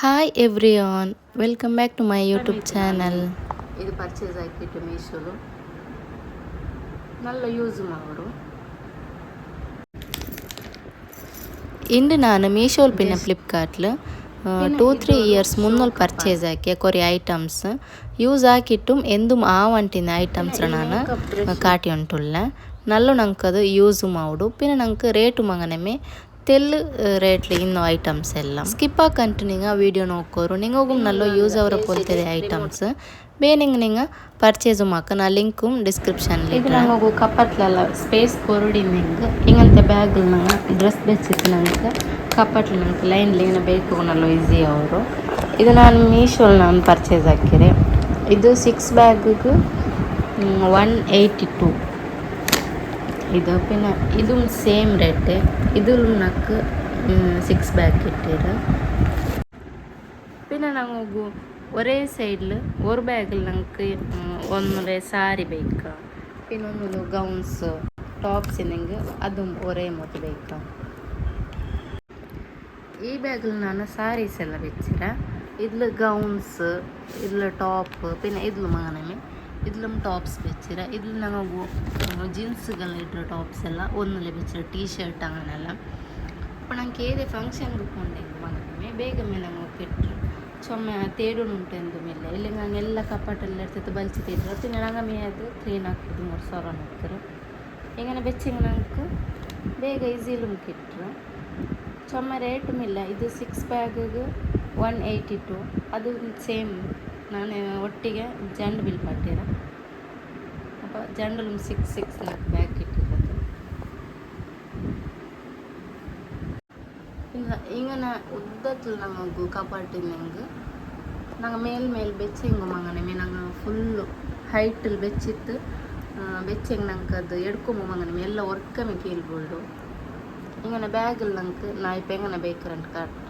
Hi everyone welcome back to my YouTube channel ಇದು purchase ಆಕಿಟ್ಟು ಮೀಶೋಲು നല്ല യൂസ് മാറും ഇണ്ട് ഞാൻ മീഷോയിൽ പിന്നെ ഫ്ലിപ്കാർട്ടിൽ ടു ത്രീ ഇയേഴ്സ് മുന്നോൾ പർച്ചേസ് ആക്കിയ കുറേ ഐറ്റംസ് യൂസ് ആക്കിയിട്ടും എന്തും ആവണ്ടിന്ന ഐറ്റംസാണ് കാട്ടി ഉണ്ടുള്ള നല്ലോണം നമുക്കത് യൂസും ആവുടും. പിന്നെ നമുക്ക് റേറ്റും അങ്ങനെ ತೆಲ್ಲು ರೇಟ್ಲಿ ಇನ್ನು ಐಟಮ್ಸ್ ಎಲ್ಲ ಸ್ಕಿಪ್ ಹಾಕಂಟು ನಿಂಗ ವಿಡಿಯೋ ನೋಕೋರು ನಿಂಗೋಗು ನಲ್ಲೋ ಯೂಸ್ ಅವರ ಕೊಲ್ತಿದೆ ಐಟಮ್ಸ್ ಬೇನಿಂಗ್ ನಿಂಗ ಪರ್ಚೇಸ್ ಮಾಕ ನಾ ಲಿಂಕು ಡಿಸ್ಕ್ರಿಪ್ಷನ್ ಇದು ನಂಗೆ ಕಪ್ಪಟ್ಲೆಲ್ಲ ಸ್ಪೇಸ್ ಕೊರಡಿ ನಿಂಗೆ ಹಿಂಗಂತೆ ಬ್ಯಾಗ್ ನಂಗೆ ಡ್ರೆಸ್ ಬೆಚ್ಚಿತ್ತು ನಂಗೆ ಕಪ್ಪಟ್ಲು ನಂಗೆ ಲೈನ್ ಏನೋ ಬೇಕು ನಲ್ಲೋ ಈಸಿ ಅವರು ಇದು ನಾನು ಮೀಶೋಲ್ ನಾನು ಪರ್ಚೇಸ್ ಹಾಕಿರೆ ಇದು ಸಿಕ್ಸ್ ಬ್ಯಾಗಿಗೆ ಒನ್ ಏಯ್ಟಿ ಟು ಇದು ಪಿನ್ನ ಇದು ಸೇಮ್ ರೇಟ್ ಇದು ನಕ್ಕು ಸಿಕ್ಸ್ ಬ್ಯಾಗ್ ಇಟ್ಟಿರ പിന്നെ ഞങ്ങൾക്ക് ഒരേ സൈഡിൽ ഒരു ബാഗിൽ ഞങ്ങൾക്ക് ഒന്നര സാരി ಬೇಕಾ പിന്നെ ഒന്നൊരു ഗൗൺസ് ടോപ്സ് ഉണ്ടെങ്കിൽ അതും ഒരേ ಮೊತ್ತ ಬೇಕಾ ಈ ಬ್ಯಾಗಲ್ಲಿ ನಾನು ಸಾರೀಸ್ ಎಲ್ಲ ಬೆಚ್ಚಿರ ಇದ್ಲು ಗೌನ್ಸ್ ಇದ್ಲು ಟಾಪ್ പിന്നെ ಇದ್ಲು ಮಗನಮೆ ಇದ್ಲು ಟಾಪ್ಸ್ ಬೆಚ್ಚಿರ. ಇದ್ಲು ನಮಗು ಜೀನ್ಸ್ಗೆಲ್ಲ ಇಟ್ಟರು ಟಾಪ್ಸ್ ಎಲ್ಲ ಒಂದಲೇ ಬೆಚ್ಚಿರ ಟೀ ಶರ್ಟ್ ಅಂಗನೆಲ್ಲ ಅಪ್ಪ, ನಂಗೆ ಏರೆ ಫಂಕ್ಷನ್ ಇಟ್ಕೊಂಡೆ ಮನೆ ಬೇಗ ಮೆ ನಮಗೆ ಪೆಟ್ರು ಚೊಮ್ಮೆ ತೇಡು ಉಂಟು ಎಂದು ಮೇಲೆ ಇಲ್ಲಿ ಹಂಗೆಲ್ಲ ಕಪಾಟಲ್ಲಿ ಇರ್ತಿತ್ತು ಬಲ್ಚಿತ್ತಿದ್ರು ಅತ್ತಿ ನನಗೆ ಮೇ ಆಯಿತು ತ್ರೀ ನಾಲ್ಕು ಮೂರು ಸಾವಿರ ನೋಡ್ತಾರೆ ಹೀಗೆ ಬೆಚ್ಚಿಂಗ್ ನಂಗೆ. ಬೇಗ ಈಸಿಲು ಮುಕ್ಕಿಟ್ರು ಚೊಮ್ಮೆ ರೇಟ್ ಇಲ್ಲ ಇದು ಸಿಕ್ಸ್ ಬ್ಯಾಗಿಗೆ ಒನ್ ಏಯ್ಟಿ ಟು ಅದು ಸೇಮ್. ನಾನು ಒಟ್ಟಿಗೆ, ಜಂಡ್ ಬಿಲ್ ಪಟ್ಟಿರ ಅಪ್ಪ ಜಂಡಲು ಸಿಕ್ಸ್ ಸಿಕ್ಸ್ ಬ್ಯಾಗ್ ಇಟ್ಟಿರೋದು ಇಲ್ಲ ಇಂಗನ ಉದ್ದತ್ಲು ನಮಗು ಕಪಾಟಿನಂಗೆ ನಂಗೆ ಮೇಲ್ ಮೇಲ್ ಬೆಚ್ಚಂಗು ಮಗನೆ ಮೇ ನಂಗೆ ಫುಲ್ಲು ಹೈಟಲ್ಲಿ ಬೆಚ್ಚಿತ್ತು ಬೆಚ್ಚಂಗೆ ನಂಗೆ ಅದು ಎಡ್ಕೊಂಬ ಮಗನೆ ಎಲ್ಲ ಒರ್ಕಮೆ ಕೀಲ್ಬೋದು ಇಂಗನ ಬ್ಯಾಗಲ್ಲಿ ನಂಗೆ ನಾ ಇಪ್ಪ ಎಂಗನ ಬೇಕರಂತ ಕಟ್ಟ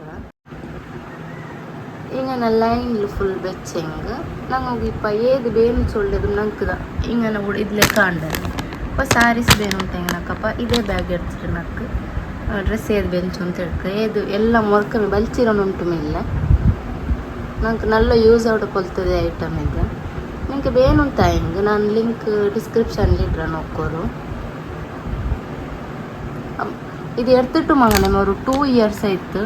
ಇಂಗನ ಲೈನ್ಲು ಫುಲ್ ಬೆಚ್ಚಂಗ್ ನಂಗೆ ಇಪ್ಪ ಏದು ಬೇನು ಚೊಳ್ಳದು ನಂಗೆ ಇಂಗನ ಕೂಡ ಇದ್ಲೆ ಕಾಂಡ ಅಪ್ಪ ಸಾರೀಸ್ ಬೇನು ಉಂಟು ನಕ್ಕಪ್ಪ ಇದೇ ಬ್ಯಾಗ್ ಎಡ್ತಿರು ನಕ್ಕು ಡ್ರೆಸ್ ಏದು ಬೆಂಚು ಅಂತ ಹೇಳ್ಕ ಏದು ಎಲ್ಲ ಮೊರ್ಕಮೆ ಬಲ್ಚಿರೋನು ಉಂಟು ಮೇಲೆ ನಂಗೆ ನಲ್ಲ ಯೂಸ್ ಔಟ್ ಕೊಲ್ತದೆ ಐಟಮ್ ಇದು ನಿಂಗೆ ಬೇನುಂಟ ಹಿಂಗೆ ನಾನು ಲಿಂಕ್ ಡಿಸ್ಕ್ರಿಪ್ಷನ್ಲಿ ಇಟ್ರ ನೋಕ್ಕೋರು ಇದು ಎಡ್ತಿಟ್ಟು ಮಗನೆ ಅವರು ಟೂ ಇಯರ್ಸ್ ಆಯ್ತು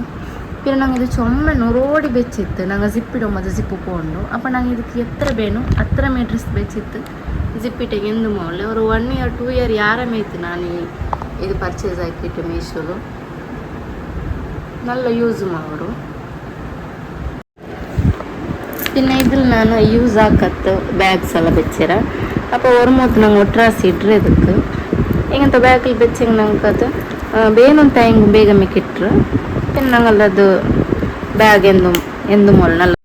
പിന്നെ ನಂಗೆ ಇದು ಚೊಮ್ಮೆ ನೊರೋಡಿ ಬೆಚ್ಚಿತ್ತು ನಂಗೆ ಜಿಪ್ಪಿಡು ಮತ್ತೆ ಜಿಪ್ಪು ಪೋಂಡು ಅಪ್ಪ ನಂಗೆ ಇದಕ್ಕೆ ಎತ್ತರ ಬೇನು ಹತ್ರ ಮೇ ಡ್ರೆಸ್ ಬೆಚ್ಚಿತ್ತು ಜಿಪ್ಪಿಟ್ಟಿಗೆ ಎಂದು ಮೌಲ್ಯ ಅವರು ಒನ್ ಇಯರ್ ಟೂ ಇಯರ್ ಯಾರ ಮೇಯ್ತು ನಾನು ಇದು ಪರ್ಚೇಸ್ ಆಕಿಟ್ಟು ಮೀಶೋಲು നല്ല ಯೂಸ್ ಮಾಡು പിന്നെ ഇതിൽ ನಾನು ಯೂಸ್ ಆಕತ್ತು ಬ್ಯಾಗ್ಸ್ ಎಲ್ಲ ಬೆಚ್ಚಿರ അപ്പോൾ ഓർമ്മത്ത് ನಂಗೆ ಒಟ್ರಾಸಿ ಇಡ್ರೆ ಇದಕ್ಕೆ ಹಿಂಗಂತ ಬ್ಯಾಗಲ್ಲಿ ಬೆಚ್ಚಂಗೆ ನಂಗೆ ಅದು ಬೇನುಂತ ಹೆಂಗೆ ಬೇಗ ಮಿಕ್ಕಿಟ್ರು പിന്നെ ഞങ്ങളത് ಬ್ಯಾಗ್ ಎಂದು ಎಂದು ಮೊಲ್ ನಲ್ಲ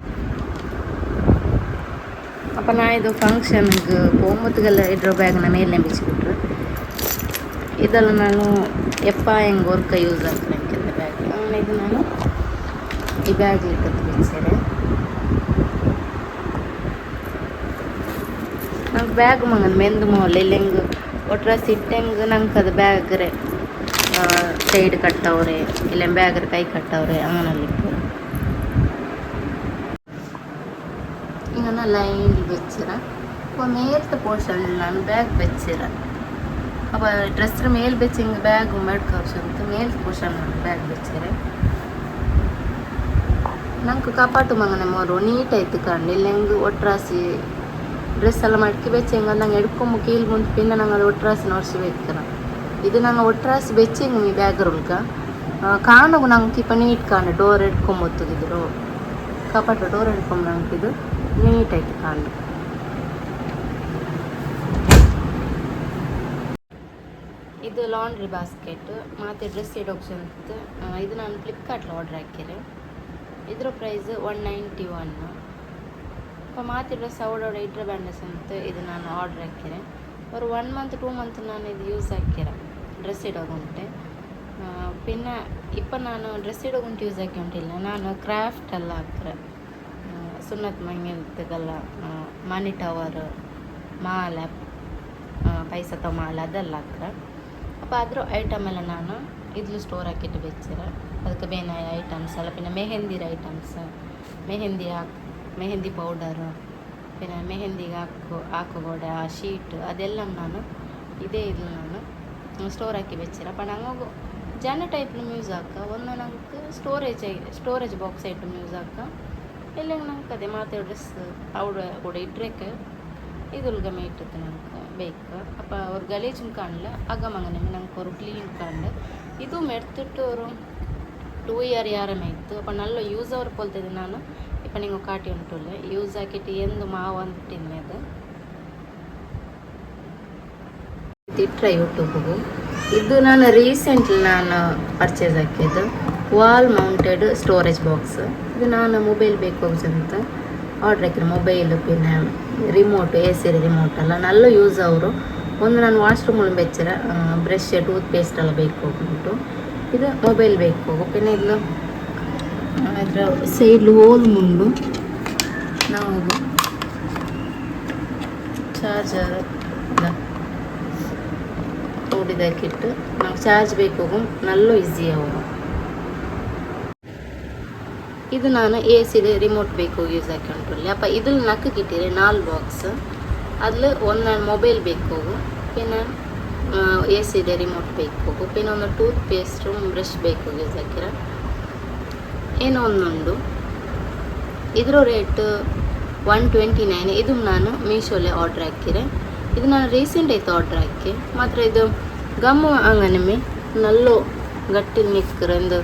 അപ്പം ഞാൻ ಇದು ಫಂಕ್ಷನ್ಗೆ ಒಂಬತ್ತುಗೆಲ್ಲ ಇಡ್ರೋ ಬ್ಯಾಗ್ನ ಮೇಲೆ ಬಿಚ್ಚಿಬಿಟ್ರು ಇದೆಲ್ಲ ನಾನು ಎಪ್ಪ ಹೆಂಗೆ ವರ್ಕ ಯೂಸ್ ಆಗ್ತದೆ ಬ್ಯಾಗ್ ಆಮೇಲೆ ಇದು ನಾನು ಈ ಬ್ಯಾಗ್ ಇಟ್ಟದ್ದು ಬಿಚ್ಚಿರೆ ನಂಗೆ ಬ್ಯಾಗ್ ಮಂಗನ ಮೆಂದು ಮೋಲ್ ಇಲ್ಲಿ ಹೆಂಗೆ ಒಟ್ರ ಸಿಟ್ಟಂಗೆ ನಂಗೆ ಅದು ಬ್ಯಾಗ್ ರೇ ಸೈಡ್ ಕಟ್ಟವ್ರೆ ಇಲ್ಲೆಂಬೆ ಆಗ್ರಕಾಯಿ ಕಟ್ಟವ್ರೆ ಅಂಗನಲ್ಲಿಕ್ಕೆ ഇങ്ങനെ ലൈനിൽ വെച്ചിടാം അപ്പോൾ മേലത്തെ പോർഷനിലാണ് ബാഗ് വെച്ചിടാം അപ്പോൾ ഡ്രസ്സിന് മേൽ വെച്ച് ഇങ്ങനെ ബാഗും എടുക്കാൻ ആവശ്യമില്ല മേലത്തെ പോർഷനിലാണ് ബാഗ് വെച്ചിടാം നമുക്ക് കപ്പാട്ടും അങ്ങനെ മോറോ നീട്ടായിട്ട് കണ്ട് ഇല്ലെങ്കിൽ ഒട്രാസി ഡ്രസ്സെല്ലാം മടക്കി വെച്ച് എങ്ങനെ ഞങ്ങൾ എടുക്കുമ്പോൾ കീഴിൽ കൊണ്ട് പിന്നെ ഞങ്ങൾ ഒട്രാസിന് ഉറച്ച് വെക്കണം ಇದು ನನ್ನ ಒಟ್ರಾಸ್ ಬೆಚ್ಚಿಂಗ್ ಮೀ ಬ್ಯಾಗ್ರೌಂಡ್ಗ ಕಾಣು ನಂಗೆ ಇಪ್ಪ ನೀಟ್ ಕಾಣ. ಡೋರ್ ಎಡ್ಕೊಂಬತ್ತದಿದ್ರು ಕಪಾಟ ಡೋರ್ ಎಡ್ಕೊಂಬ ನಂಗೆ ಇದು ನೀಟಾಗಿ ಕಾಣು ಇದು ಲಾಂಡ್ರಿ ಬಾಸ್ಕೆಟ್ ಮತ್ತೆ ಡ್ರೆಸ್ ಇಡೋಕ್ಸ್ ಅಂತ. ಇದು ನಾನು ಫ್ಲಿಪ್ಕಾರ್ಟ್ಲ ಆರ್ಡ್ರ್ ಹಾಕಿರೆ ಇದ್ರ ಪ್ರೈಸ್ ಒನ್ ನೈಂಟಿ ಒನ್ இப்போ மாற்றி ட்ரெஸ் அவடோட இட்ரு பேண்டஸ் வந்து இது நான் ஆர்டர் வைக்கிறேன் ஒரு ஒன் மந்த் டூ மந்த் நான் இது யூஸ் ஆக்கிறேன் ಡ್ರೆಸ್ ಇಡೋಗುಂಟೆ ಪಿನ್ನು, ಇಪ್ಪ ನಾನು ಡ್ರೆಸ್ ಇಡೋಗುಂಟು ಯೂಸ್ ಆಗಿ ಉಂಟಿಲ್ಲ ನಾನು ಕ್ರಾಫ್ಟ್ ಎಲ್ಲ ಹಾಕ್ರೆ. ಸುನ್ನತ್ ಮಂಗಿಲ್ತದೆಲ್ಲ ಮನಿ ಟವರ್ ಮಾಲೆ ಪೈಸ ಮಾಲೆ ಅದೆಲ್ಲ ಹಾಕ್ರೆ. ಅಪ್ಪ ಅದ್ರ ಐಟಮ್ ಎಲ್ಲ ನಾನು ಇದ್ಲು ಸ್ಟೋರ್ ಹಾಕಿಟ್ಟು ಬೆಚ್ಚಿರ. ಅದಕ್ಕೆ ಬೇನ ಐಟಮ್ಸ್ ಎಲ್ಲ, ಪಿನ್ನ ಮೆಹೆಂದಿರ ಐಟಮ್ಸ್ ಮೆಹೆಂದಿ ಹಾಕ್, ಮೆಹೆಂದಿ ಪೌಡರು ಪಿನ್ನ ಮೆಹೆಂದಿಗೆ ಹಾಕು, ಹಾಕುಗೋಡೆ, ಆ ಶೀಟ್ ಅದೆಲ್ಲ ನಾನು, ಇದೇ ಇದ್ಲು ನಾನು ಸ್ಟೋರ್ ಹಾಕಿ ಬೆಚ್ಚಿರ ಪಂಡ ಹಂಗ ಜನ ಟೈಪ್ ಮ್ಯೂಸ್ ಹಾಕ ಒಂದು ನಂಗೆ storage storage box item use ಹಾಕ ಇಲ್ಲ ನಂಗೆ ಅದೇ ಮಾತೆ ಡ್ರೆಸ್ ಅವಡ ಕೂಡ ಇಡ್ರಕ್ಕೆ ಇದುಲ್ಗಮೆ ಇಟ್ಟದ್ದು ನಂಗೆ ಬೇಕು ಅಪ್ಪ ಅವ್ರು ಗಲೀಜು ಕಾಣಲ ಆಗ ಮಗನೇ ನಂಗೆ ಅವ್ರು ಕ್ಲೀನ್ ಕಾಣ್ಲ ಇದು ಮೆಡ್ತಿಟ್ಟು ಅವರು ಟೂ ಇಯರ್ ಯಾರಮೆ ಇತ್ತು ಅಪ್ಪ ನಲ್ಲ ಯೂಸ್ ಅವ್ರು ಕೊಲ್ತಿದ್ದೆ ನಾನು ಇಪ್ಪ ನಿಂಗೆ ಕಾಟಿ ಉಂಟುಲ್ಲ ಯೂಸ್ ಹಾಕಿಟ್ಟು ಎಂದು ಮಾವು ಅಂತಿನ್ನೆ ಅದು ಇಟ್ಟರೆ ಯೂಟ್ಯೂಬ್ಗೂ ಇದು ನಾನು ರೀಸೆಂಟ್ಲಿ ನಾನು ಪರ್ಚೇಸ್ ಹಾಕಿದ್ದು ವಾಲ್ ಮೌಂಟೆಡ್ ಸ್ಟೋರೇಜ್ ಬಾಕ್ಸ್ ಇದು ನಾನು ಮೊಬೈಲ್ ಬೇಕು ಅಂತ ಆರ್ಡ್ರ್ ಹಾಕಿದೆ ಮೊಬೈಲ್ ಪಿನ್ ರಿಮೋಟ್ ಎ ಸಿ ರಿಮೋಟ್ ಎಲ್ಲ. ನಲ್ಲ ಯೂಸ್ ಅವರು. ಒಂದು ನಾನು ವಾಶ್ರೂಮಲ್ಲಿ ಬೆಚ್ಚರ ಬ್ರಷ್ ಟೂತ್ ಪೇಸ್ಟ್ ಎಲ್ಲ ಬೇಕು ಹೋಗ್ಬಿಟ್ಟು ಇದು ಮೊಬೈಲ್ ಬೇಕು. ಓಕೆನಾ ಇದು ಅದರ ಸೈಡ್ಲು ಹೋಲ್ ಮುಂಡು. ನಾವು ಚಾರ್ಜರ್ ಕೂಡಿದಾಕಿಟ್ಟು ನಾವು ಚಾರ್ಜ್ ಬೇಕು ನಲ್ಲ ಈಸಿ ಅವರು ಇದು ನಾನು ಎ ಸಿದು ರಿಮೋಟ್ ಬೇಕು ಯೂಸ್ ಹಾಕೊಂಡ್ರಲ್ಲಿ ಅಪ್ಪ ಇದ್ರಲ್ಲಿ ನಕ್ಕು ಕಿಟ್ಟಿರಿ ನಾಲ್ ಬಾಕ್ಸ್ ಅದ್ಲು ಒಂದು ನಾನು ಮೊಬೈಲ್ ಬೇಕು പിന്നെ ಎ ಸಿದೆ ರಿಮೋಟ್ ಬೇಕು പിന്നെ ಒಂದು ಟೂತ್ ಪೇಸ್ಟು ಬ್ರಷ್ ಬೇಕು ಯೂಸ್ ಹಾಕಿರ ಏನೋ ಒಂದುಂಡು ಇದ್ರ ರೇಟ್ ಒನ್ ಟ್ವೆಂಟಿ ನೈನ್ ಇದು ನಾನು ಮೀಶೋಲೆ ಆರ್ಡ್ರ್ ಹಾಕಿರೆ ಇದು ನಾನು ರೀಸೆಂಟ್ ಆಯ್ತು ಆರ್ಡ್ರ್ ಹಾಕಿ ಮಾತ್ರ ಇದು ಗಮ್ಮು ಅಂಗನಮೆ, ನಲ್ಲು ಗಟ್ಟಿ ನಿಕ್ಕರ ಎಂದು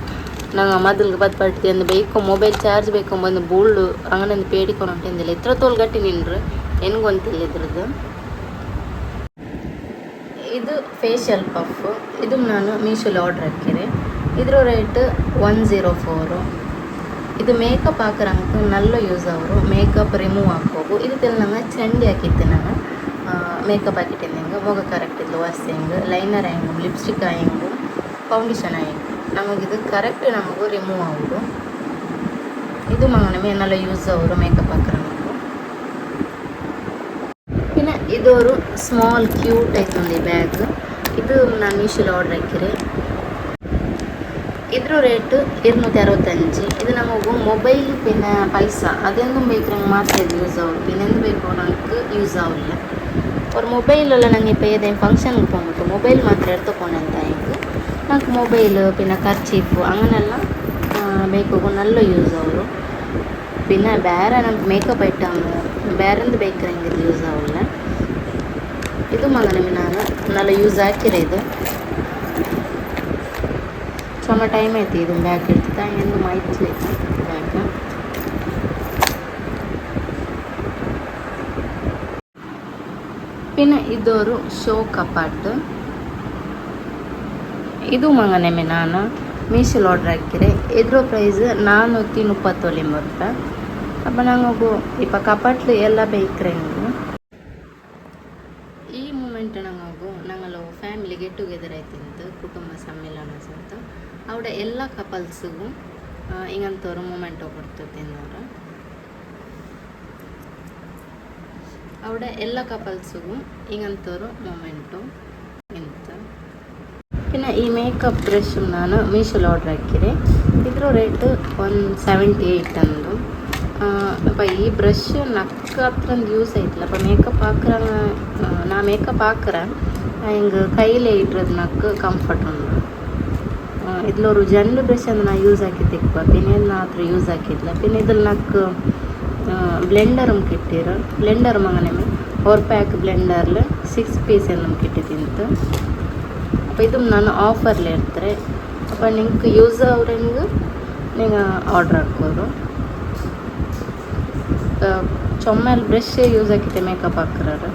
ನಂಗೆ ಮೊದಲು ಬದ್ ಪಟ್ಟಿ ಅಂದು ಬೇಕು ಮೊಬೈಲ್ ಚಾರ್ಜ್ ಬೇಕು ಬಂದು ಬೂಳು ಅಂಗನಂದು ಪೇಡಿಕೊಂಡು ಹೊಂಟಿಂದಿಲ್ಲ ಇತ್ರ ತೋಲ್ ಗಟ್ಟಿ ನಿನ್ರು ಹೆಂಗೊಂತಿಲ್ಲ ಇದ್ರದ್ದು? ಇದು ಫೇಶಿಯಲ್ ಪಫ್ ಇದು ನಾನು ಮೀಶೋಲಿ ಆರ್ಡ್ರ್ ಹಾಕಿರಿ ಇದ್ರ ರೇಟ್ ಒನ್ ಜೀರೋ ಫೋರು ಇದು ಮೇಕಪ್ ಹಾಕರಂಕ ನಲ್ಲು ಯೂಸ್ ಅವರು ಮೇಕಪ್ ರಿಮೂವ್ ಹಾಕೋದು ಇದು ನಂಗೆ ಚಂಡಿ ಹಾಕಿತ್ತು ನಾನು. ಮೇಕಪ್ ಹಾಕಿಟ್ಟಿದ್ದೆ ಹಿಂಗೆ ಮೊಗ ಕರೆಕ್ಟ್ ಇದ್ಲು ವಾಸಿ ಹಿಂಗೆ ಲೈನರ್ ಹೆಂಗು ಲಿಪ್ಸ್ಟಿಕ್ ಹೆಂಗು ಫೌಂಡೇಶನ್ ಹೆಂಗು ನಮಗೆ ಇದು ಕರೆಕ್ಟ್ ನಮಗೂ ರಿಮೂವ್ ಆಗೋದು ಇದು ಮಗನ ಮೇನೆಲ್ಲ ಯೂಸ್ ಅವರು ಮೇಕಪ್ ಹಾಕರಂಕು പിന്നെ ഇതൊരു സ്മോൾ ക്യൂട്ട് ആയിട്ടുണ്ട് ಬ್ಯಾಗ್ ಇದು ನಾನು ಮೀಶೋಲಿ ಆರ್ಡರ್ ಹಾಕಿರಿ ಇದ್ರ ರೇಟ್ ഇരുന്നൂറ്റി ಅರವತ್ತಂಜು ಇದು ನಮಗು ಮೊಬೈಲ್ പിന്നെ പൈസ അതെന്തും ಬೇಕು ನಂಗೆ ಮಾತ್ರ ಇದು ಯೂಸ್ ಆಗೋದು പിന്നെ എന്ത് ಬೇಕು ನಂಗೆ ಯೂಸ್ ಆವಿಲ್ಲ ஒரு மொபைலில் நாங்கள் இப்போ ஏதேன் ஃபங்க்ஷனுக்கு போகணும் மொபைல் மாத்திரம் எடுத்துக்கோணும் ಅಂತ ಹೆಂಗೆ నాకు ಮೊಬೈಲ್ ಪಿನ್ನ ಖರ್ಚಿಪ್ಪು ಅಂಗನೆಲ್ಲ ಬೇಕಿಗೂ ನಲ್ಲ ಯೂಸ್ ಅವರು ಬಿನ್ನ ಬೇರೆ ನಮ್ಗೆ ಮೇಕಪ್ ಐಟಮ್ ಬೇರೆಂದು ಬೇಕ್ರೆ ಹಿಂಗೆ ಯೂಸ್ ಅವಲ್ಲ ಇದು ಮಗನ ನಾನು ನಲ್ಲ ಯೂಸ್ ಹಾಕಿರ ಇದು ಸಮ ಟೈಮ್ ಐತಿ ಇದು ಬ್ಯಾಕ್ ಇಡ್ತಾ ಎಂದು ಮಾಹಿತಿ ಪಿನ್ ಇದೋರು ಶೋ ಕಪಾಟ್ ಇದು ಮಂಗನೆ ನಾನು. ಮೀಶೋಲ್ ಆರ್ಡ್ರ್ ಹಾಕಿರೆ ಇದ್ರ ಪ್ರೈಸ್ ನಾನ್ನೂറ്റി ಮುಪ್ಪತ್ತೊಂಬತ್ತು ರೂಪಾಯಿ ಅಪ್ಪ ನಂಗೆ ಇಪ್ಪ ಕಪಾಟ್ಲು ಎಲ್ಲ ಬೇಕ್ರೆ ನಂಗೆ ಈ ಮೂಮೆಂಟ್ ನಂಗೆ ನಂಗಲ್ಲ ಫ್ಯಾಮಿಲಿ ಗೆಟ್ ಟುಗೆದರ್ ಆಯ್ತಿತ್ತು ಕುಟುಂಬ ಸಮ್ಮೇಳನ ಸತ್ತ ಅವಡ ಎಲ್ಲ ಕಪಲ್ಸ್ಗೂ ಹಿಂಗಂತವ್ರು ಮೂಮೆಂಟ್ ಕೊಡ್ತಿದ್ದೆ ಅವರು ಅವಡ ಎಲ್ಲ ಕಪಲ್ಸಿಗೂ ಹಿಂಗಂತವ್ರು ಮೂಮೆಂಟು ಇಂತ പിന്നെ ಈ ಮೇಕಪ್ ಬ್ರಷ್ ನಾನು ಮೀಶೋಲಿ ಆರ್ಡ್ರ್ ಹಾಕಿರಿ ಇದ್ರ ರೇಟ್ ಒನ್ ಸೆವೆಂಟಿ ಏಯ್ಟ್ ಅಂದು ಅಪ್ಪ ಈ ಬ್ರಷ್ ನಕ್ಕ ಹತ್ರಂದು ಯೂಸ್ ಆಯ್ತಲ್ಲ ಅಪ್ಪ ಮೇಕಪ್ ಹಾಕ್ರ ನಾ ಮೇಕಪ್ ಹಾಕ್ರ ಹಿಂಗೆ ಕೈಲೇ ಇಟ್ರದ್ದು ನಕ್ಕ ಕಂಫರ್ಟ್ ಉಂಡು ಇದ್ಲೊರು ಜಂಡು ಬ್ರಷ್ ಅಂದ್ರೆ ನಾ ಯೂಸ್ ಹಾಕಿದ್ದಿಪ್ಪ പിന്നെ ಮಾತ್ರ ಯೂಸ್ ಹಾಕಿದ್ಲ പിന്നെ ಇದ್ರಲ್ಲಿ ನಕ್ಕ ಬ್ಲೆಂಡರ್ ಕಿಟ್ಟಿರು ಬ್ಲೆಂಡರ್ ಮಗನೇ ಫೋರ್ ಪ್ಯಾಕ್ ಬ್ಲೆಂಡರ್ಲು ಸಿಕ್ಸ್ ಪೀಸ್ ಎಲ್ಲ ಕಿಟ್ಟಿದ್ದಿಂತು അപ്പോൾ ഇതും ನಾನು ಆಫರ್ಲಿ ಇರ್ತಾರೆ അപ്പോൾ നിങ്ങൾക്ക് ಯೂಸ್ ಅವ್ರಂಗೆ ನೀವು ಆರ್ಡ್ರ್ ಹಾಕೋರು ಚೊಮ್ಮೆಲ್ ಬ್ರಷ್ ಯೂಸ್ ಹಾಕಿತ್ತೆ ಮೇಕಪ್ ಹಾಕ್ರಾರು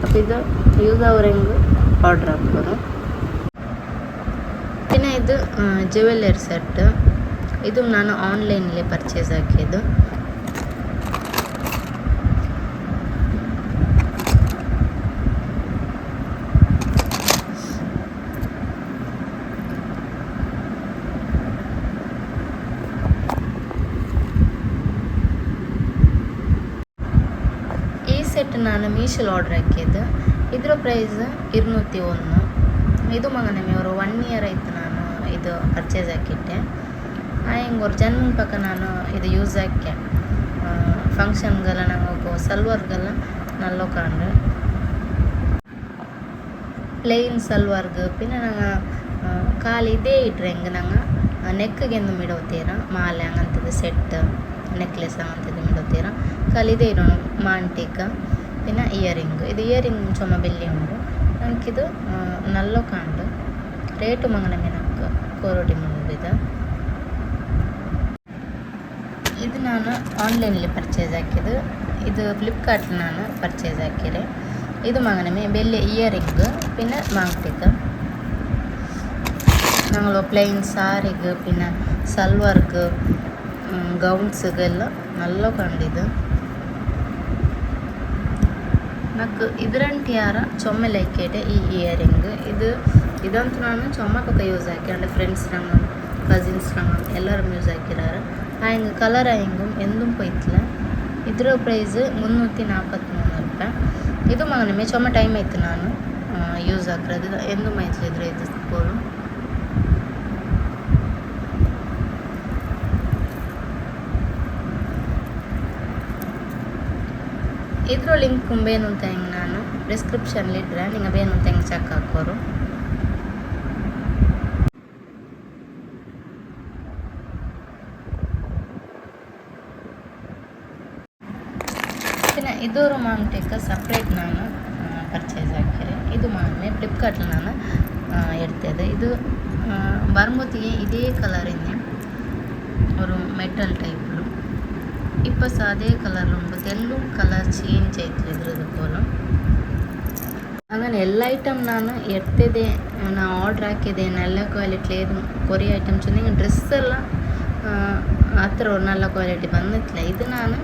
അപ്പോൾ ಇದು ಯೂಸ್ ಅವ್ರಂಗೆ ಆರ್ಡ್ರ್ ಹಾಕೋರು പിന്നെ ಇದು ಜ್ಯುವೆಲ್ಲರಿ ಸೆಟ್ ಇದು ನಾನು ಆನ್ಲೈನಲ್ಲಿ ಪರ್ಚೇಸ್ ಹಾಕಿದ್ದು ನಾನು ಮೀಶೋಲ್ ಆರ್ಡ್ರ್ ಹಾಕಿದ್ದು. ಇದರ ಪ್ರೈಸ್ ಇರುನೂற்றி ಒಂದು ಇದು ಮಗನೇ ಅವರು ಒನ್ ಇಯರ್ ಆಯಿತು ನಾನು ಇದು ಪರ್ಚೇಸ್ ಹಾಕಿಟ್ಟೆ ಹಿಂಗೆ ಅವ್ರ ಜನ್ಮ ಪಕ್ಕ ನಾನು ಇದು ಯೂಸ್ ಹಾಕಿ ಫಂಕ್ಷನ್ಗೆಲ್ಲ ನಂಗೆ ಹೋಗೋ ಸಲ್ವಾರ್ಗೆಲ್ಲ ನಲ್ಲೋ ಕಂಡು ಪ್ಲೇನ್ ಸಲ್ವಾರ್ಗೆ ಪಿನ್ನ ನಂಗೆ ಕಾಲು ಇದೇ ಇಟ್ರೆ ಹೆಂಗೆ ನಂಗೆ? ನೆಕ್ಗೆಂದು ಮಿಡೋತೀರ? ಮಾಲೆ ಹಂಗಂತದ್ದು ಸೆಟ್ ನೆಕ್ಲೆಸ್ ಹಂಗಂತದ್ದು ಮಿಡೋತೀರ? ಕಾಲಿದೆ ಇರೋಣ ಮಾಂಟಿಕ. ಪಿನ್ನ ಇಯರಿಂಗ್ ಇದು ಇಯರಿಂಗ್ ಚೊಮ್ಮ ಬೆಲ್ಲಿ ಉಂಡು ನಂಗಿದು ನಲ್ಲೋ ಕಾಂಡು ರೇಟು ಮಂಗನ ಮೀನಕ್ಕೆ ಕೋರೋಡಿ ಮುಂದಿದ ಇದು ನಾನು ಆನ್ಲೈನಲ್ಲಿ ಪರ್ಚೇಸ್ ಹಾಕಿದ್ದು ಇದು ಫ್ಲಿಪ್ಕಾರ್ಟ್ ನಾನು ಪರ್ಚೇಸ್ ಹಾಕಿರೆ ಇದು മകനമേ വലിയ ഇയറിങ് പിന്നെ മാങ്ടിക്ക് ഞങ്ങൾ പ്ലെയിൻ സാരിക്ക് പിന്നെ സൽവാർക്ക് ಗೌನ್ಸ್ಗೆಲ್ಲ ನಲ್ಲ ಕಂಡಿದ್ದು నాకు ఇదరంటి యార చొమ్మెలు ఎక్కేటే ఈ ఇయర్ రింగ్ ఇది ಇದಂತೂ ನಾನು ಚೊಮ್ಮಕ್ಕ ಯೂಸ್ ಹಾಕಿರಂಡೆ ಫ್ರೆಂಡ್ಸ್ ನಂಗೆ ಕಸಿನ್ಸ್ ನಂಗೆ ಎಲ್ಲರೂ ಯೂಸ್ ಹಾಕಿರಾರ ಹಂಗೆ ಕಲರ್ ಹಂಗೆ ಎಂದೂ ಪೈತ್ಲ ಇದರ ಪ್ರೈಸ್ ಮುನ್ನೂற்றி ನಾಲ್ಕತ್ಮೂರು ರೂಪಾಯಿ ಇದು ಮಗನಮೆ ಚೊಮ್ಮ ಟೈಮ್ ಆಯ್ತು ನಾನು ಯೂಸ್ ಹಾಕಿರೋದು ಎಂದೂ ಮೈತ್ಲಿ ಇದ್ರೆ ಇದು ಇದ್ರ ಲಿಂಕ್ ಬೇನು ಅಂತ ಹೆಂಗೆ ನಾನು ಡಿಸ್ಕ್ರಿಪ್ಷನ್ಲಿಟ್ರೆ ನಿಂಗೆ ಬೇನು ಅಂತ ಹೆಂಗೆ ಚೆಕ್ ಹಾಕೋರು? ಇದು ರೋಮಾಂಟಿಕ್ ಸಪ್ರೇಟ್ ನಾನು ಪರ್ಚೇಸ್ ಹಾಕಿರಿ ಇದು ಮೊನ್ನೆ ಫ್ಲಿಪ್ಕಾರ್ಟ್ಲಿ ನಾನು ಇಡ್ತಿದ್ದೆ. ಇದು ಬರ್ಮುತಿಗೆ ಇದೇ ಕಲರ್ ಇದೆ ಅವರು ಮೆಟಲ್ ಟೈಪ್ இப்போ அதே కలర్ നമുക്ക് ಎಲ್ಲೂ ಕಲರ್ ಚೇಂಜ್ ಆಯ್ತು ಇದ್ರದಕ್ಕೋಲು അങ്ങനെ എല്ലാ ഐറ്റം ನಾನು ಎತ್ತಿದೆ ನಾನು ಆರ್ಡ್ರ್ ಹಾಕಿದೆ ನಲ್ಲ ಕ್ವಾಲಿಟಿ ಇದು ಕೊರಿಯ ಐಟಮ್ಸ್ ಹಿಂಗೆ ಡ್ರೆಸ್ ಎಲ್ಲ ಆ ಥರ ನಲ್ಲ ಕ್ವಾಲಿಟಿ ಬಂದಿತ್ತಿಲ್ಲ ಇದು ನಾನು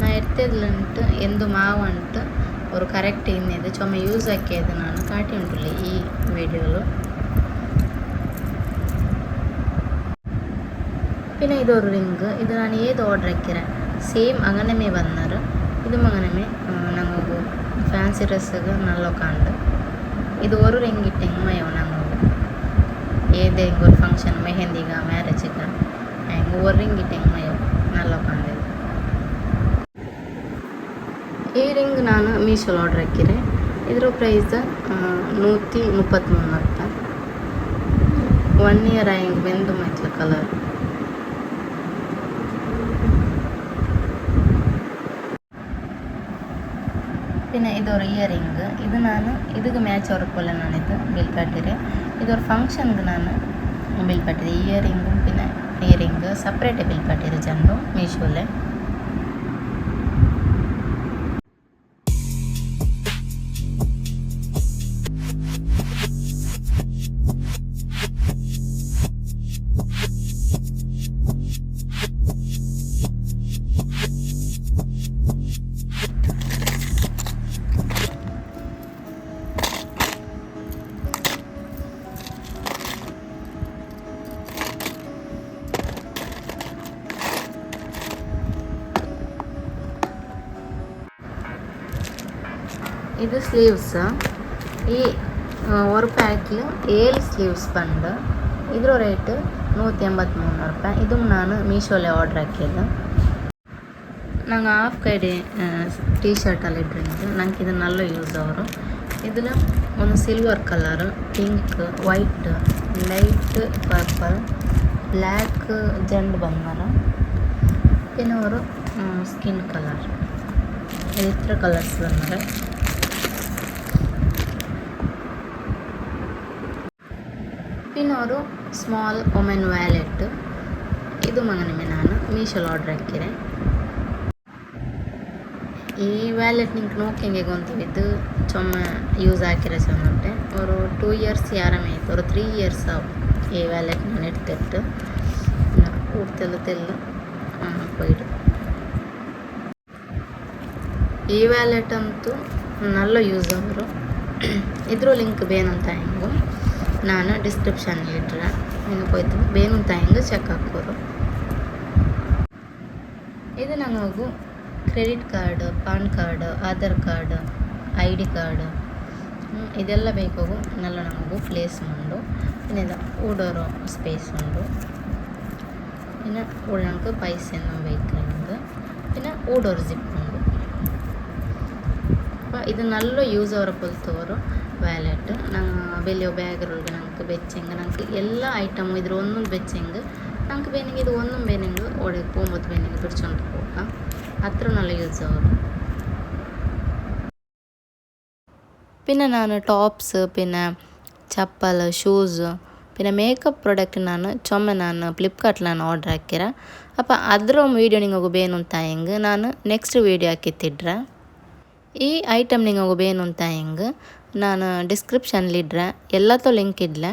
ನಾ ಎತ್ತದ್ಲಂಟು ಎಂದು ಮಾವಂಟು ஒரு கரெக்ட் இன்னது சும்மா யூஸ் ஆக்கியது நான் காட்டி உண்டுள்ள ஈ வீடியோலோ പിന്നെ ഇതൊരു റിങ്ക് ഇത് ഞാൻ ഏത് ഓർഡർ വയ്ക്കുന്നത് సేమ్ అంగనమే వన్నారు இது மங்கனமே நாங்கள் ஃபேன்சி ட்ரெஸ்ஸுக்கு நல்லா உட்காந்து இது ஒரு ரெங்கிட்ட எங்கேயோ நாங்கள் ஏது எங்கள் ஒரு ஃபங்க்ஷன் மெஹந்திக்கா மேரேஜுக்கா எங்கள் ஒரு ரெங்கிட்ட எங்கேயோ நல்லா உட்காந்து ಈ ರಿಂಗ್ ನಾನು ಮೀಶೋಲ್ ಆರ್ಡ್ರ್ ಹಾಕಿರೆ ಇದರ ಪ್ರೈಸ್ ನೂತಿ ಮುಪ್ಪತ್ತ್ಮೂರು ಅಂತ ಒನ್ ಇಯರ್ ಆಯಂಗೆ ಬೆಂದು ಮೈತ್ಲ ಕಲರ್ പിന്നെ ഇതൊരു ഇയറിങ് ഇത് ನಾನು ಇದಕ್ಕೆ ಮ್ಯಾಚ್ ಆಗೋಕ್ಕಲ್ಲ ನಾನು ಇದು ಬಿಲ್ ಕಟ್ಟಿರೆ ಇದೊರು ಫಂಕ್ಷನ್ಗೆ ನಾನು ಬಿಲ್ ಕಟ್ಟಿದೆ ಇಯರಿಂಗು ಪಿನ್ನ ಇಯರಿಂಗ್ ಸಪ್ರೇಟೇ ಬಿಲ್ ಕಟ್ಟಿದೆ ಜನರು ಮೀಶೋಲೆ స్లీవ్స్ ఈ ஒரு ಪ್ಯಾಕಿಲ್ ಏಳು ಸ್ಲೀವ್ಸ್ ಬಂದು ಇದರ ರೇಟ್ ನೂற்றி ಎಂಬತ್ತ್ಮೂರು ರೂಪಾಯಿ ಇದು ನಾನು ಮೀಶೋಲೆ ಆರ್ಡ್ರ್ ಹಾಕಿದ್ದು ನಂಗೆ ಹಾಫ್ ಕೈಡಿ ಟೀ ಶರ್ಟಲ್ಲಿ ಇಟ್ಟಿದ್ದು ನಂಗೆ ಇದು ನಲ್ಲ ಯೂಸ್ ಅವರು இதில் ஒன்று silver colour pink white light purple black ജണ്ട് ബമ്മറ് പിന്നെ ഒരു സ്കിൻ കളർ ഇത്ര കളേഴ്സ് ബമ്മറ് ಫಿಫ್ಟೀನ್ ಅವರು ಸ್ಮಾಲ್ ಒಮೆನ್ ವ್ಯಾಲೆಟ್. ಇದು ಮಗನಿಗೆ ನಾನು ಮೀಶೋಲ್ ಆರ್ಡ್ರ್ ಹಾಕಿರೆ ಈ ವ್ಯಾಲೆಟ್ ನಿಂಗೆ ನೋಕೆಂಗೆ ಗೊಂತಿದ್ದು ಚೊಮ್ಮ ಯೂಸ್ ಹಾಕಿರೋ ಚೊಮ್ಮೆ ಅವರು ಟೂ ಇಯರ್ಸ್ ಯಾರಮ್ಮ ಆಯ್ತು ಅವರು ತ್ರೀ ಇಯರ್ಸ್ ಅವು ಈ ವ್ಯಾಲೆಟ್ ನಾನು ಇಡ್ತಿಟ್ಟು ಕೂಡ್ತೆಲ್ಲ ತೆಲ್ಲ ಪೋಯ್ಡು ಈ ವ್ಯಾಲೆಟ್ ಅಂತೂ, ನಲ್ಲ ಯೂಸ್ ಅವರು. ಇದ್ರೂ ಲಿಂಕ್ ಬೇನಂತ ಹೆಂಗು. ನಾನು ಡಿಸ್ಕ್ರಿಪ್ಷನ್ ಇಟ್ರೆ ನಿಮಗೆ ಹೋಯ್ತು ಬೇನಂತ ಹೆಂಗೆ ಚೆಕ್ ಹಾಕೋರು ಇದು ನಮಗು credit card PAN card Aadhaar card I D card ಇದೆಲ್ಲ ಬೇಕಾಗು ನಲ್ಲ ನಮಗು ಪ್ಲೇಸ್ ಉಂಡು പിന്നെ ഊടോറോ സ്പേസ് ഉണ്ട് പിന്നെ ഉള്ളക്ക് പൈസ ഒന്നും ഉപയോഗിക്കുന്നുണ്ട് പിന്നെ ಊಡೋರು ಜಿಪ್ ಉಂಡು ಅಪ್ಪ ಇದು ನಲ್ಲ ಯೂಸ್ ಅವರ ಪೊಲ್ತವರು ವ್ಯಾಲೆಟ್ ಬೆಲೆ ಬ್ಯಾಗ್ರೊಳಗೆ ನಂಗೆ ಬೆಚ್ಚಂಗ ನಂಗೆ ಎಲ್ಲ ಐಟಮು ಇದ್ರ ಒಂದೊಂದು ಬೆಚ್ಚಂಗ ನಂಗೆ ಬೇನಿಂಗ್ ಇದು ಒಂದೊಂದು ಬೇನಿಂಗ್ ಒಳಗೆ ಪೂಮತ್ ಬೇನಿಂಗ್ ಬಿಡ್ಸೊಂಡು ಹೋಗ ಹತ್ರ നല്ല യൂസ് ആവും പിന്നെ ഞാൻ ടോപ്സ് പിന്നെ ചപ്പൽ ഷൂസ് പിന്നെ മേക്കപ്പ് പ്രൊഡക്റ്റ് ನಾನು ചൊമ്മೆ ನಾನು ಫ್ಲಿಪ್ಕಾರ್ಟ್ಲಾನು ಆರ್ಡ್ರ್ ಹಾಕಿರ ಅಪ್ಪ ಅದರ ವೀಡಿಯೋ ನಿಮಗೆ ಬೇನು ಅಂತ ಹೆಂಗೆ ನಾನು ನೆಕ್ಸ್ಟ್ ವೀಡಿಯೋ ಹಾಕಿತ್ತಿಡ್ರೆ ಈ ಐಟಮ್ ನಿಮಗೆ ಬೇನು ಅಂತ ಹೆಂಗೆ ನಾನು ಡಿಸ್ಕ್ರಿಪ್ಷನ್ಲಿಡ್ರೆ ಎಲ್ಲತ್ತೋ ಲಿಂಕ್ ಇಡ್ಲೆ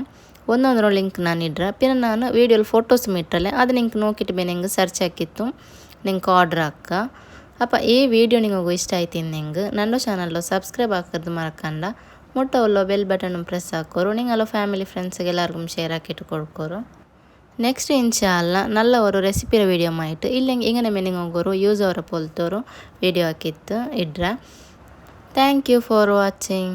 ಒಂದೊಂದರ ಲಿಂಕ್ ನಾನು ಇಡ್ರೆ ಪಿನ ನಾನು ವೀಡಿಯೋಲಿ ಫೋಟೋಸ್ ಮಿಟ್ರಲೆ ಅದು ನಿಂಗೆ ನೋಕಿಟ್ಟು ಬೇನೆ ಹಿಂಗೆ ಸರ್ಚ್ ಹಾಕಿತ್ತು ನಿಂಗೆ ಆರ್ಡ್ರ್ ಹಾಕ ಅಪ್ಪ ಈ ವಿಡಿಯೋ ನಿಮಗೂ ಇಷ್ಟ ಆಯ್ತು ನಿಂಗೆ ನನ್ನ ಚಾನಲ್ಲು ಸಬ್ಸ್ಕ್ರೈಬ್ ಹಾಕೋದು ಮರಕಂಡ ಮುಟ್ಟವಲ್ಲೋ ಬೆಲ್ ಬಟನ್ ಪ್ರೆಸ್ ಹಾಕೋರು ನಿಂಗಲ್ಲ ಫ್ಯಾಮಿಲಿ ಫ್ರೆಂಡ್ಸ್ಗೆ ಎಲ್ಲರಿಗೂ ಶೇರ್ ಹಾಕಿಟ್ಟು ಕೊಡ್ಕೋರು ನೆಕ್ಸ್ಟ್ ಇನ್ಶಾಲ್ಲ ನಲ್ಲವರು ರೆಸಿಪಿಯ ವೀಡಿಯೋ ಮಾಯಿಟ್ಟು ಇಲ್ಲಿ ಹಿಂಗೆ ಮೀನಿಂಗ್ ಹೋಗೋರು ಯೂಸ್ ಅವರ ಪೊಲ್ತೋರು ವೀಡಿಯೋ ಹಾಕಿತ್ತು ಇಡ್ರೆ ಥ್ಯಾಂಕ್ ಯು ಫಾರ್ ವಾಚಿಂಗ್